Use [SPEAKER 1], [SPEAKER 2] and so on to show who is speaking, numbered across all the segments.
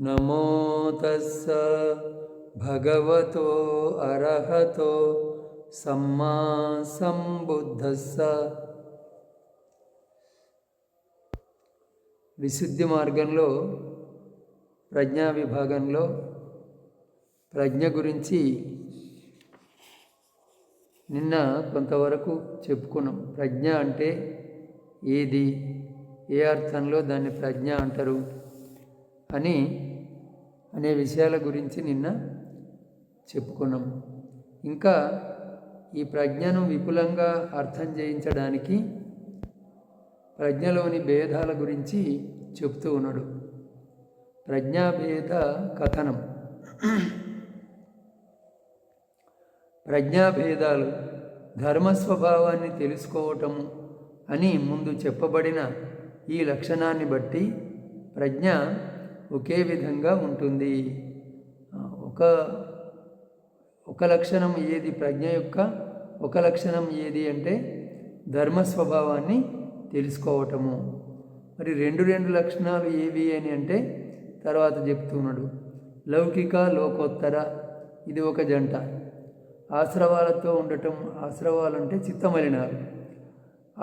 [SPEAKER 1] నమో తస్స భగవతో అర్హతో సమ్మా సంబుద్ధస్స. విశుద్ధి మార్గంలో ప్రజ్ఞా విభాగంలో ప్రజ్ఞ గురించి నిన్న కొంతవరకు చెప్పుకున్నాం. ప్రజ్ఞ అంటే ఏది? ఏ అర్థంలో దాన్ని ప్రజ్ఞ అంటారు? అని అనే విషయాల గురించి నిన్న చెప్పుకున్నాం. ఇంకా ఈ ప్రజ్ఞను విపులంగా అర్థం చేయించడానికి ప్రజ్ఞలోని భేదాల గురించి చెప్తూ ఉన్నాడు. ప్రజ్ఞాభేద కథనం. ప్రజ్ఞాభేదాలు ధర్మస్వభావాన్ని తెలుసుకోవటము అని ముందు చెప్పబడిన ఈ లక్షణాన్ని బట్టి ప్రజ్ఞ ఒకే విధంగా ఉంటుంది. ఒక ఒక లక్షణం ఏది? ప్రజ్ఞ యొక్క ఒక లక్షణం ఏది అంటే ధర్మ స్వభావాన్ని తెలుసుకోవటము. మరి రెండు రెండు లక్షణాలు ఏవి అని అంటే తర్వాత చెప్తున్నాడు. లౌకిక లోకోత్తర ఇది ఒక జంట. ఆశ్రవాలతో ఉండటం ఆశ్రవాలంటే చిత్తమలినాలు.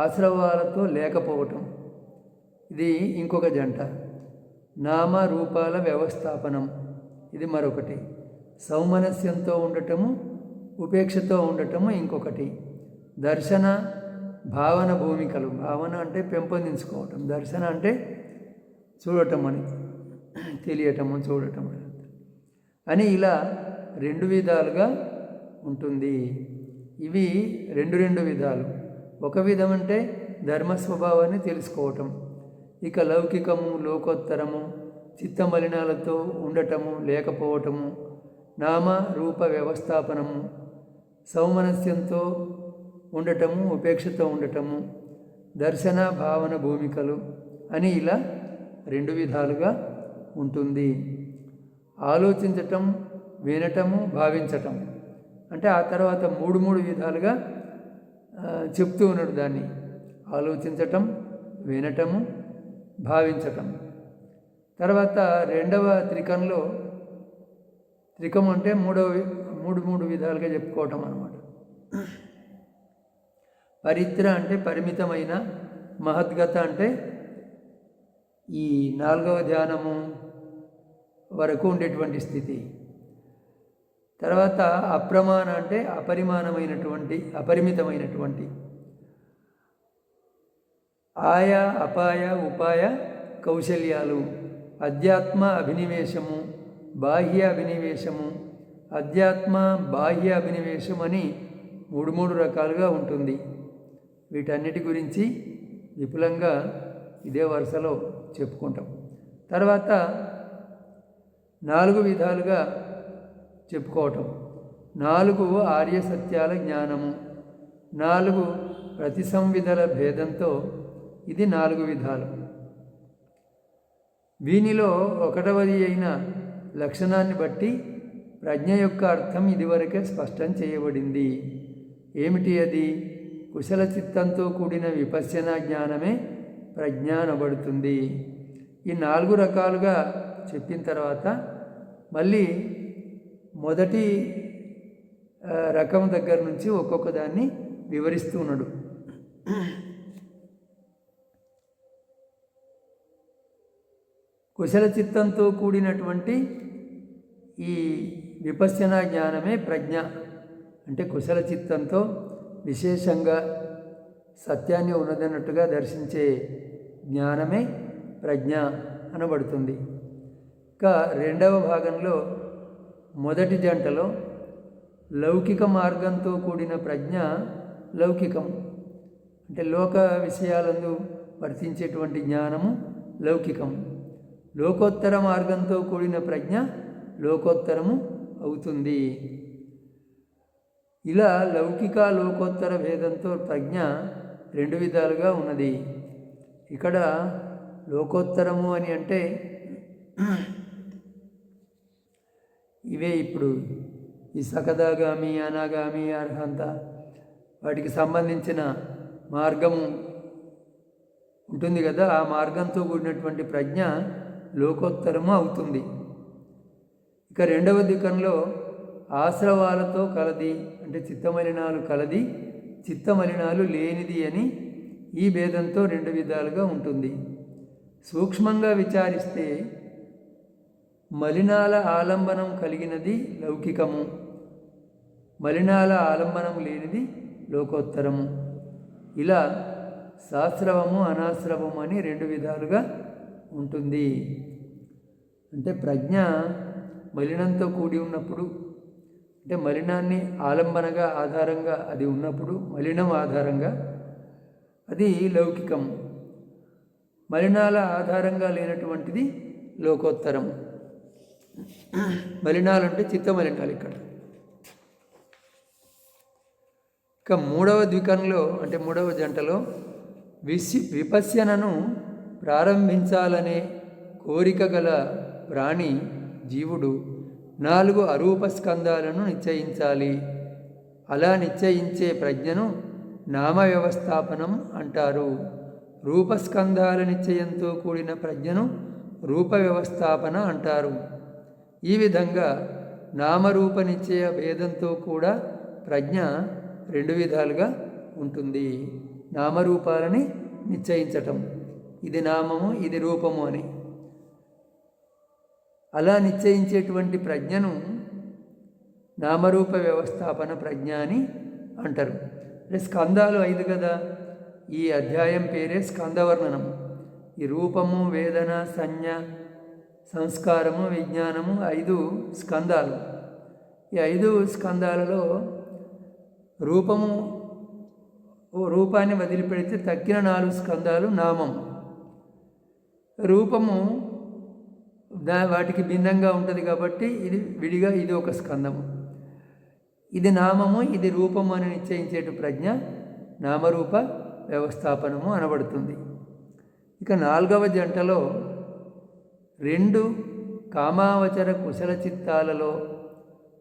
[SPEAKER 1] ఆశ్రవాలతో లేకపోవటం ఇది ఇంకొక జంట. నామ రూపాల వ్యవస్థాపనం. ఇది మరొకటి. సౌమనస్యంతో ఉండటము ఉపేక్షతో ఉండటము ఇంకొకటి. దర్శన భావన భూమికలు భావన అంటే పెంపొందించుకోవటం. దర్శన అంటే చూడటం అని తెలియటము చూడటం అని. ఇలా రెండు విధాలుగా ఉంటుంది. ఇవి రెండు రెండు విధాలు. ఒక విధం అంటే ధర్మ స్వభావాన్ని తెలుసుకోవటం. ఇక లౌకికము లోకోత్తరము చిత్తమలినాలతో ఉండటము లేకపోవటము నామ రూప వ్యవస్థాపనము సౌమనస్యంతో ఉండటము ఉపేక్షతో ఉండటము దర్శన భావన భూమికలు అని ఇలా రెండు విధాలుగా ఉంటుంది. ఆలోచించటం వినటము భావించటం. అంటే ఆ తర్వాత మూడు మూడు విధాలుగా చెప్తూ ఉన్నాడు దాన్ని. ఆలోచించటం వినటము భావించటం. తర్వాత రెండవ త్రికంలో త్రికం అంటే మూడవ మూడు మూడు విధాలుగా చెప్పుకోవటం అనమాట పరిత్ర అంటే పరిమితమైన మహద్గత అంటే ఈ నాలుగవ ధ్యానము వరకు ఉండేటువంటి స్థితి. తర్వాత అప్రమాణ అంటే అపరిమాణమైనటువంటి అపరిమితమైనటువంటి ఆయా అపాయ ఉపాయ కౌశల్యాలు. అధ్యాత్మ అభినివేశము బాహ్య అభినివేశము. అధ్యాత్మ బాహ్య అభినివేశం అని మూడు మూడు రకాలుగా ఉంటుంది. వీటన్నిటి గురించి విపులంగా ఇదే వరుసలో చెప్పుకుంటాం. తర్వాత నాలుగు విధాలుగా చెప్పుకోవటం. నాలుగు ఆర్య సత్యాల జ్ఞానము. నాలుగు ప్రతిసంవిధల భేదంతో ఇది నాలుగు విధాలు. వీనిలో ఒకటవది అయిన లక్షణాన్ని బట్టి ప్రజ్ఞ యొక్క అర్థం ఇదివరకే స్పష్టం చేయబడింది. ఏమిటి అది? కుశల చిత్తంతో కూడిన విపశ్యన జ్ఞానమే ప్రజ్ఞ అనబడుతుంది. ఈ నాలుగు రకాలుగా చెప్పిన తర్వాత మళ్ళీ మొదటి రకం దగ్గర నుంచి ఒక్కొక్క దాన్ని వివరిస్తూ ఉన్నాడు. కుశల చిత్తంతో కూడినటువంటి ఈ విపశ్యన జ్ఞానమే ప్రజ్ఞ. అంటే కుశల చిత్తంతో విశేషంగా సత్యాన్ని ఉన్నదన్నట్టుగా దర్శించే జ్ఞానమే ప్రజ్ఞ అనబడుతుంది. ఇంకా రెండవ భాగంలో మొదటి జంటలో లౌకిక మార్గంతో కూడిన ప్రజ్ఞ లౌకికం. అంటే లోక విషయాలందు వర్తించేటువంటి జ్ఞానము లౌకికం. లోకోత్తర మార్గంతో కూడిన ప్రజ్ఞ లోకోత్తరము అవుతుంది. ఇలా లౌకిక లోకోత్తర భేదంతో ప్రజ్ఞ రెండు విధాలుగా ఉన్నది. ఇక్కడ లోకోత్తరము అని అంటే ఇవే ఇప్పుడు. ఈ సకదాగామి అనాగామి అర్హంత వాటికి సంబంధించిన మార్గము ఉంటుంది కదా. ఆ మార్గంతో కూడినటువంటి ప్రజ్ఞ లోకోత్తరము అవుతుంది. ఇక రెండవ దికంలో ఆశ్రవాలతో కలది అంటే చిత్తమలినాలు కలది చిత్తమలినాలు లేనిది అని ఈ భేదంతో రెండు విధాలుగా ఉంటుంది. సూక్ష్మంగా విచారిస్తే మలినాల ఆలంబనం కలిగినది లౌకికము మలినాల ఆలంబనం లేనిది లోకోత్తరము. ఇలా శాస్త్రవము అనాశ్రవము అని రెండు విధాలుగా ఉంటుంది. అంటే ప్రజ్ఞ మలినంతో కూడి ఉన్నప్పుడు అంటే మలినాన్ని ఆలంబనగా ఆధారంగా అది ఉన్నప్పుడు మలినం ఆధారంగా అది లౌకికం. మలినాల ఆధారంగా లేనటువంటిది లోకోత్తరం. మలినాలు అంటే చిత్తమలినాలు ఇక్కడ. ఇక మూడవ ద్వికంలో అంటే మూడవ జంటలో విసి విపశ్యనను ప్రారంభించాలనే కోరిక గల ప్రాణి జీవుడు నాలుగు అరూప స్కందాలను నిశ్చయించాలి. అలా నిశ్చయించే ప్రజ్ఞను నామ వ్యవస్థాపనం అంటారు రూపస్కంధాల నిశ్చయంతో కూడిన ప్రజ్ఞను రూప వ్యవస్థాపన అంటారు. ఈ విధంగా నామరూప నిశ్చయ భేదంతో కూడా ప్రజ్ఞ రెండు విధాలుగా ఉంటుంది. నామరూపాలని నిశ్చయించటం. ఇది నామము ఇది రూపము అని. అలా నిశ్చయించేటువంటి ప్రజ్ఞను నామరూప వ్యవస్థాపన ప్రజ్ఞ అని అంటారు. అంటే స్కందాలు ఐదు కదా. ఈ అధ్యాయం పేరే స్కందవర్ణనం. ఈ రూపము వేదన సంజ్ఞ సంస్కారము విజ్ఞానము ఐదు స్కందాలు. ఈ ఐదు స్కందాలలో రూపము రూపాన్ని వదిలిపెడితే తక్కిన నాలుగు స్కందాలు నామం. రూపము దా వాటికి భిన్నంగా ఉంటుంది కాబట్టి ఇది విడిగా ఇది ఒక స్కందము. ఇది నామము ఇది రూపము అని నిశ్చయించేటు ప్రజ్ఞ నామరూప వ్యవస్థాపనము అనబడుతుంది. ఇక నాలుగవ జంటలో రెండు కామావచర కుశల చిత్తాలలో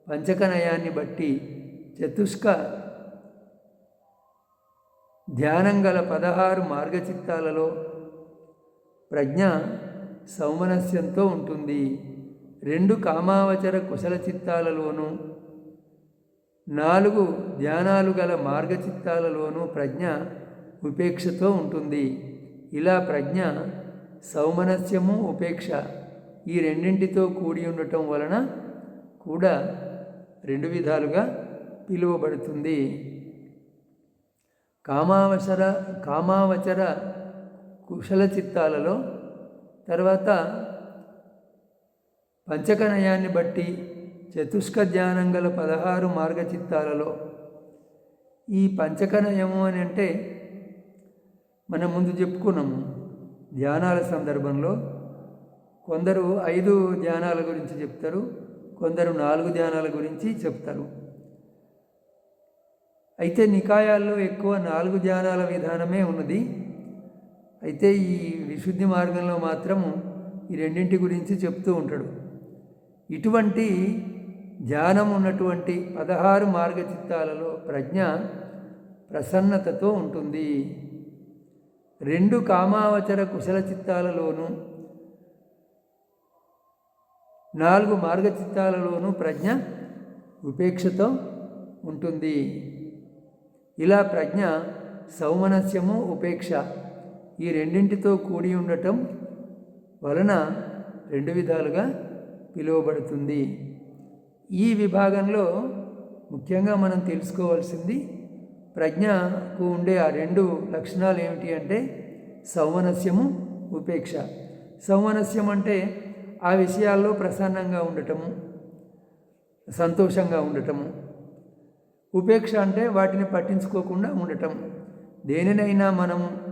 [SPEAKER 1] పంచకనయాన్ని బట్టి చతుష్క ధ్యానం గల పదహారు మార్గచిత్తాలలో ప్రజ్ఞ సౌమనస్యంతో ఉంటుంది. రెండు కామావచర కుశల చిత్తాలలోనూ నాలుగు ధ్యానాలు గల మార్గచిత్తాలలోనూ ప్రజ్ఞ ఉపేక్షతో ఉంటుంది. ఇలా ప్రజ్ఞ సౌమనస్యము ఉపేక్ష ఈ రెండింటితో కూడి ఉండటం వలన కూడా రెండు విధాలుగా పిలువబడుతుంది. కామావసర కామావచర కుశల చిత్తాలలో తర్వాత పంచకనయాన్ని బట్టి చతుష్క ధ్యానం గల పదహారు మార్గ చిత్తాలలో ఈ పంచకనయము అని అంటే మనం ముందు చెప్పుకున్నాము ధ్యానాల సందర్భంలో కొందరు ఐదు ధ్యానాల గురించి చెప్తారు కొందరు నాలుగు ధ్యానాల గురించి చెప్తారు. అయితే నికాయాల్లో ఎక్కువ నాలుగు ధ్యానాల విధానమే ఉన్నది. అయితే ఈ విశుద్ధి మార్గంలో మాత్రం ఈ రెండింటి గురించి చెప్తూ ఉంటాడు. ఇటువంటి ధ్యానం ఉన్నటువంటి పదహారు మార్గచిత్తాలలో ప్రజ్ఞ ప్రసన్నతతో ఉంటుంది. రెండు కామావచర కుశల చిత్తాలలోనూ నాలుగు మార్గచిత్తాలలోనూ ప్రజ్ఞ ఉపేక్షతో ఉంటుంది. ఇలా ప్రజ్ఞ సౌమనస్యము ఉపేక్ష ఈ రెండింటితో కూడి ఉండటం వలన రెండు విధాలుగా పిలువబడుతుంది. ఈ విభాగంలో ముఖ్యంగా మనం తెలుసుకోవాల్సింది ప్రజ్ఞకు ఉండే ఆ రెండు లక్షణాలు ఏమిటి అంటే సౌమనస్యము ఉపేక్ష. సౌమనస్యం అంటే ఆ విషయాల్లో ప్రసన్నంగా ఉండటము సంతోషంగా ఉండటము. ఉపేక్ష అంటే వాటిని పట్టించుకోకుండా ఉండటం. దేనినైనా మనము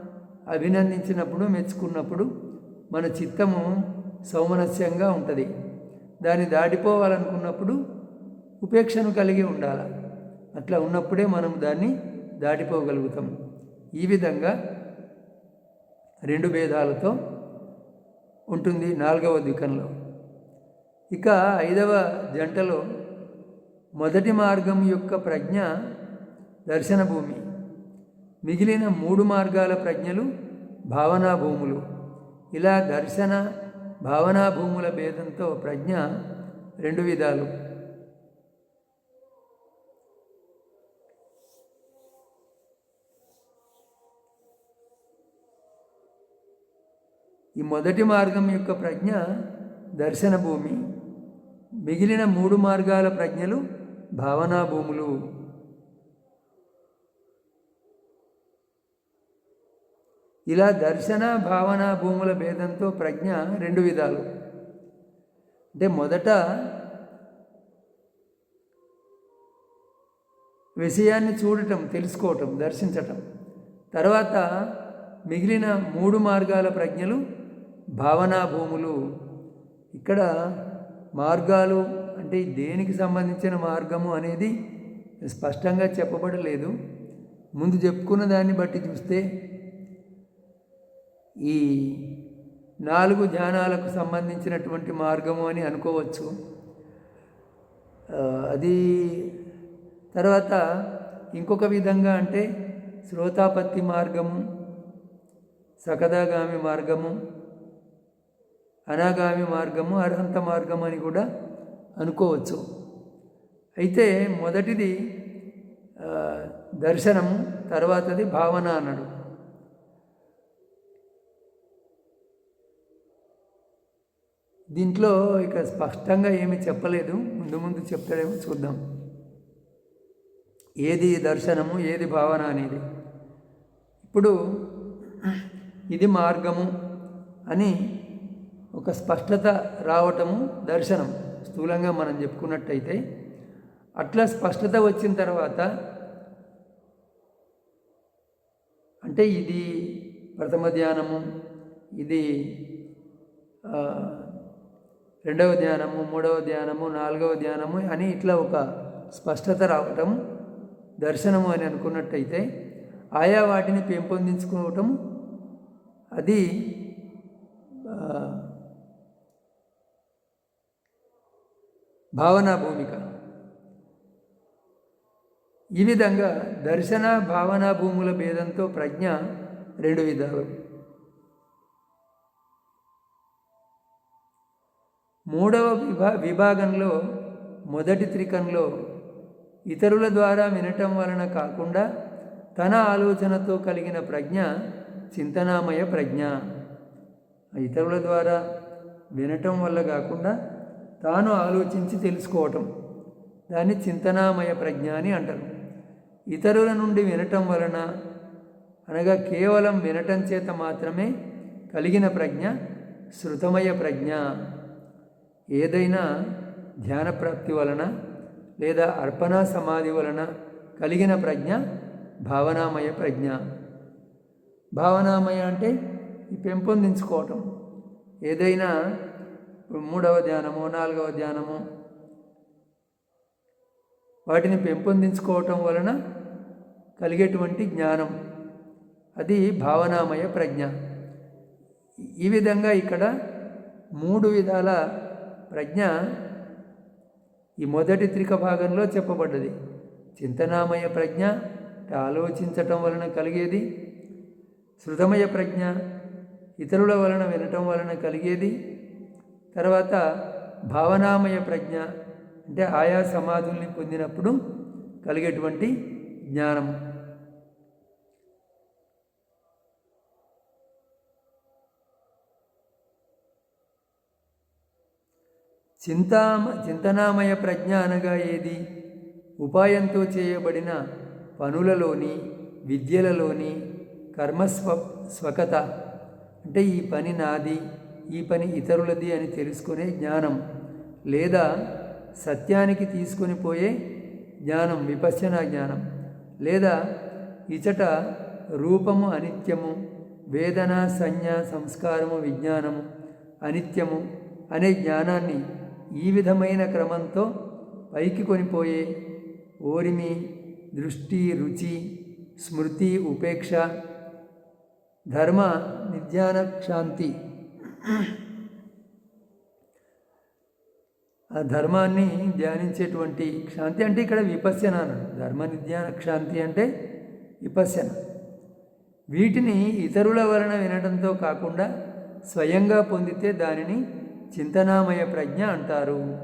[SPEAKER 1] అభినందించినప్పుడు మెచ్చుకున్నప్పుడు మన చిత్తము సౌమనస్యంగా ఉంటుంది. దాన్ని దాటిపోవాలనుకున్నప్పుడు ఉపేక్షను కలిగి ఉండాలి. అట్లా ఉన్నప్పుడే మనం దాన్ని దాటిపోగలుగుతాం. ఈ విధంగా రెండు భేదాలతో ఉంటుంది నాలుగవ ద్వికంలో. ఇక ఐదవ జంటలో మొదటి మార్గం యొక్క ప్రజ్ఞ దర్శన భూమి. మిగిలిన మూడు మార్గాల ప్రజ్ఞలు భావనా భూములు ఇలా దర్శన భావనాభూముల భేదంతో ప్రజ్ఞ రెండు విధాలు. ఈ మొదటి మార్గం యొక్క ప్రజ్ఞ దర్శన భూమి మిగిలిన మూడు మార్గాల ప్రజ్ఞలు భావనా భూములు ఇలా దర్శన భావన భూముల భేదంతో ప్రజ్ఞ రెండు విధాలు. అంటే మొదట విషయాన్ని చూడటం తెలుసుకోవటం దర్శించటం. తర్వాత మిగిలిన మూడు మార్గాల ప్రజ్ఞలు భావనా భూములు. ఇక్కడ మార్గాలు అంటే దేనికి సంబంధించిన మార్గము అనేది స్పష్టంగా చెప్పబడలేదు. ముందు చెప్పుకున్న దాన్ని బట్టి చూస్తే ఈ నాలుగు ధ్యానాలకు సంబంధించినటువంటి మార్గము అని అనుకోవచ్చు. అది తర్వాత ఇంకొక విధంగా అంటే శ్రోతాపత్తి మార్గము సకదాగామి మార్గము అనాగామి మార్గము అర్హంత మార్గం అని కూడా అనుకోవచ్చు. అయితే మొదటిది దర్శనము తర్వాతది భావన అన్నాడు. దీంట్లో ఇక స్పష్టంగా ఏమి చెప్పలేదు. ముందు ముందు చెప్తాడేమో చూద్దాం. ఏది దర్శనము ఏది భావన అనేది. ఇప్పుడు ఇది మార్గము అని ఒక స్పష్టత రావటము దర్శనం. స్థూలంగా మనం చెప్పుకున్నట్టయితే అట్లా స్పష్టత వచ్చిన తర్వాత అంటే ఇది ప్రథమ ధ్యానము ఇది రెండవ ధ్యానము మూడవ ధ్యానము నాలుగవ ధ్యానము అని ఇట్లా ఒక స్పష్టత రావటం దర్శనము అని అనుకున్నట్టయితే ఆయా వాటిని పెంపొందించుకోవటం అది భావనా భూమిక. ఈ విధంగా దర్శన భావనా భూముల భేదంతో ప్రజ్ఞ రెండు విధాలు. మూడవ విభా విభాగంలో మొదటి త్రికంలో ఇతరుల ద్వారా వినటం వలన కాకుండా తన ఆలోచనతో కలిగిన ప్రజ్ఞ చింతనామయ ప్రజ్ఞ. ఇతరుల ద్వారా వినటం వల్ల కాకుండా తాను ఆలోచించి తెలుసుకోవటం. దాన్ని చింతనామయ ప్రజ్ఞ అని అంటారు. ఇతరుల నుండి వినటం వలన అనగా కేవలం వినటం చేత మాత్రమే కలిగిన ప్రజ్ఞ శృతమయ ప్రజ్ఞ. ఏదైనా ధ్యాన ప్రాప్తి వలన లేదా అర్పణ సమాధి వలన కలిగిన ప్రజ్ఞ భావనామయ ప్రజ్ఞ. భావనామయ అంటే పెంపొందించుకోవటం. ఏదైనా మూడవ ధ్యానము నాలుగవ ధ్యానము వాటిని పెంపొందించుకోవటం వలన కలిగేటువంటి జ్ఞానం. అది భావనామయ ప్రజ్ఞ. ఈ విధంగా ఇక్కడ మూడు విధాల ప్రజ్ఞ ఈ మొదటి త్రిక భాగంలో చెప్పబడ్డది. చింతనామయ ప్రజ్ఞ ఆలోచించటం వలన కలిగేది శృతమయ ప్రజ్ఞ ఇతరుల వలన వినటం వలన కలిగేది తర్వాత భావనామయ ప్రజ్ఞ అంటే ఆయా సమాధుల్ని పొందినప్పుడు కలిగేటువంటి జ్ఞానం. చింతామ చింతనామయ ప్రజ్ఞ అనగా ఏది? ఉపాయంతో చేయబడిన పనులలోని విద్యలలోని కర్మస్వ స్వకత. అంటే ఈ పని నాది ఈ పని ఇతరులది అని తెలుసుకునే జ్ఞానం. లేదా సత్యానికి తీసుకొని పోయే జ్ఞానం విపశ్యన జ్ఞానం. లేదా ఇచట రూపము అనిత్యము వేదన సంజ్ఞ సంస్కారము విజ్ఞానము అనిత్యము అనే జ్ఞానాన్ని ఈ విధమైన క్రమంతో పైకి కొనిపోయే ఓరిమి దృష్టి రుచి స్మృతి ఉపేక్ష ధర్మ నిధ్యాన క్షాంతి ఆ ధర్మాన్ని ధ్యానించేటువంటి క్షాంతి అంటే ఇక్కడ విపశ్యన అన్నాడు. ధర్మ నిధ్యాన క్షాంతి అంటే విపశ్యన వీటిని ఇతరుల వలన వినడంతో కాకుండా స్వయంగా పొందితే దానిని చింతనామయ ప్రజ్ఞ అంటారు.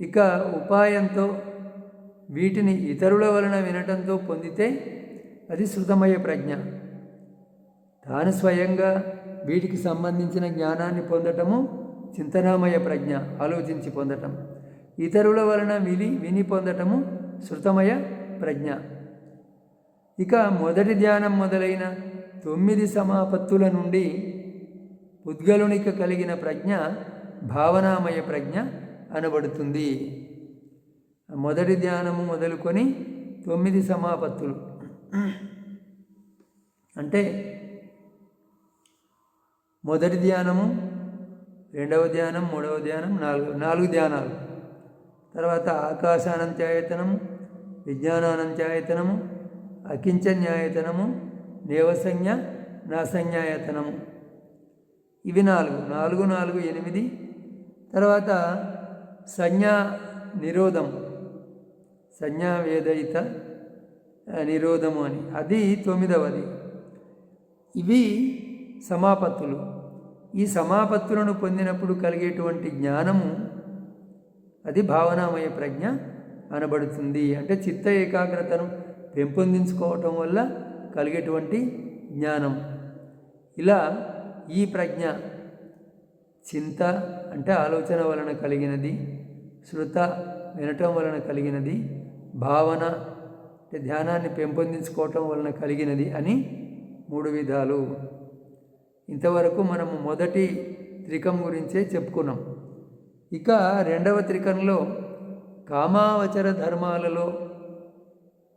[SPEAKER 1] ఇక ఉపాయంతో వీటిని ఇతరుల వలన వినటంతో పొందితే అది శృతమయ ప్రజ్ఞ. తాను స్వయంగా వీటికి సంబంధించిన జ్ఞానాన్ని పొందటము చింతనామయ ప్రజ్ఞ ఆలోచించి పొందటం. ఇతరుల వలన విని విని పొందటము శృతమయ ప్రజ్ఞ. ఇక మొదటి ధ్యానం మొదలైన తొమ్మిది సమాపత్తుల నుండి ఉద్గలునికి కలిగిన ప్రజ్ఞ భావనామయ ప్రజ్ఞ అనబడుతుంది. మొదటి ధ్యానము మొదలుకొని తొమ్మిది సమాపత్తులు. అంటే మొదటి ధ్యానము రెండవ ధ్యానం మూడవ ధ్యానం నాలుగు నాలుగు ధ్యానాలు. తర్వాత ఆకాశానంత్యాయతనము విజ్ఞానానంత్యాయతనము అకించన్యాయతనము నేవసంజ్ఞ నాసంజ్ఞాయతనము. ఇవి నాలుగు. నాలుగు నాలుగు ఎనిమిది. తర్వాత సంజ్ఞా నిరోధం. సంజ్ఞావేదయిత నిరోధము అని. అది తొమ్మిదవది. ఇవి సమాపత్తులు. ఈ సమాపత్తులను పొందినప్పుడు కలిగేటువంటి జ్ఞానము అది భావనామయ ప్రజ్ఞ అనబడుతుంది. అంటే చిత్త ఏకాగ్రతను పెంపొందించుకోవటం వల్ల కలిగేటువంటి జ్ఞానం. ఇలా ఈ ప్రజ్ఞ చింత అంటే ఆలోచన వలన కలిగినది శృత వినటం వలన కలిగినది భావన అంటే ధ్యానాన్ని పెంపొందించుకోవటం వలన కలిగినది అని మూడు విధాలు. ఇంతవరకు మనము మొదటి త్రికం గురించే చెప్పుకున్నాం. ఇక రెండవ త్రికంలో కామావచర ధర్మాలలో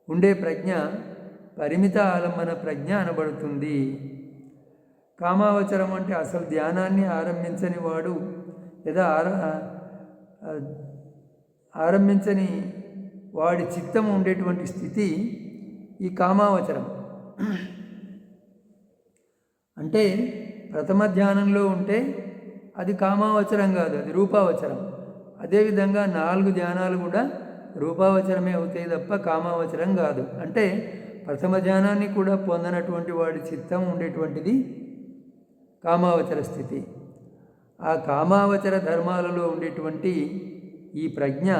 [SPEAKER 1] ఉండే ప్రజ్ఞ పరిమిత ఆలంబన ప్రజ్ఞ అనబడుతుంది. కామావచరం అంటే అసలు ధ్యానాన్ని ఆరంభించని వాడు లేదా ఆర ఆరంభించని వాడి చిత్తం ఉండేటువంటి స్థితి ఈ కామావచరం. అంటే ప్రథమ ధ్యానంలో ఉంటే అది కామావచరం కాదు అది రూపావచరం. అదేవిధంగా నాలుగు ధ్యానాలు కూడా రూపావచరమే అవుతాయి తప్ప కామావచరం కాదు. అంటే ప్రథమ ధ్యానాన్ని కూడా పొందనటువంటి వాడి చిత్తం ఉండేటువంటిది కామావచర స్థితి. ఆ కామావచర ధర్మాలలో ఉండేటువంటి ఈ ప్రజ్ఞ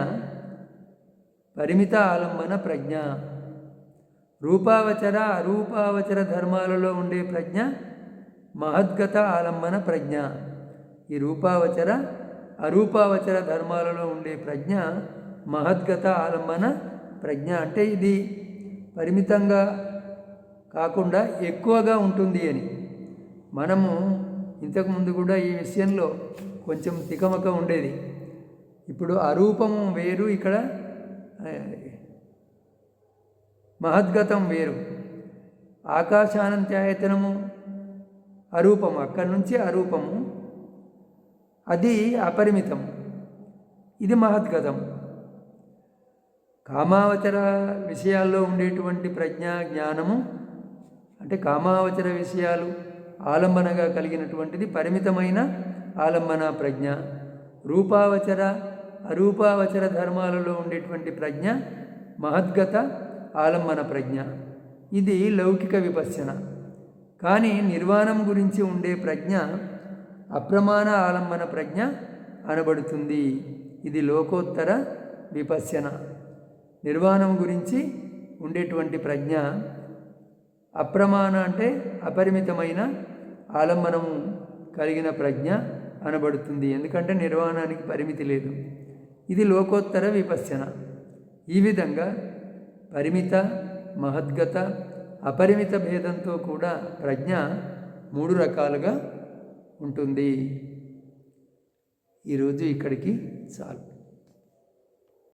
[SPEAKER 1] పరిమిత ఆలంబన ప్రజ్ఞ. రూపావచర అరూపావచర ధర్మాలలో ఉండే ప్రజ్ఞ మహద్గత ఆలంబన ప్రజ్ఞ. ఈ రూపావచర అరూపావచర ధర్మాలలో ఉండే ప్రజ్ఞ మహద్గత ఆలంబన ప్రజ్ఞ అంటే ఇది. పరిమితంగా కాకుండా ఎక్కువగా ఉంటుంది అని. మనము ఇంతకుముందు కూడా ఈ విషయంలో కొంచెం తికమక ఉండేది. ఇప్పుడు అరూపము వేరు ఇక్కడ మహద్గతం వేరు. ఆకాశానంత్యాయతనము అరూపము అక్కడి నుంచి అరూపము అది అపరిమితం. ఇది మహద్గతం. కామావచర విషయాల్లో ఉండేటువంటి ప్రజ్ఞా జ్ఞానము అంటే కామావచర విషయాలు ఆలంబనగా కలిగినటువంటిది పరిమితమైన ఆలంబన ప్రజ్ఞ. రూపావచర అరూపావచర ధర్మాలలో ఉండేటువంటి ప్రజ్ఞ మహద్గత ఆలంబన ప్రజ్ఞ. ఇది లౌకిక విపశన కానీ నిర్వాణం గురించి ఉండే ప్రజ్ఞ అప్రమాణ ఆలంబన ప్రజ్ఞ అనబడుతుంది. ఇది లోకోత్తర విపశ్యన నిర్వాణం గురించి ఉండేటువంటి ప్రజ్ఞ అప్రమాణ అంటే అపరిమితమైన ఆలంబనము కలిగిన ప్రజ్ఞ అనబడుతుంది. ఎందుకంటే నిర్వాణానికి పరిమితి లేదు. ఇది లోకోత్తర విపశ్యన. ఈ విధంగా పరిమిత మహద్గత అపరిమిత భేదంతో కూడా ప్రజ్ఞ మూడు రకాలుగా ఉంటుంది. ఈరోజు ఇక్కడికి చాలు.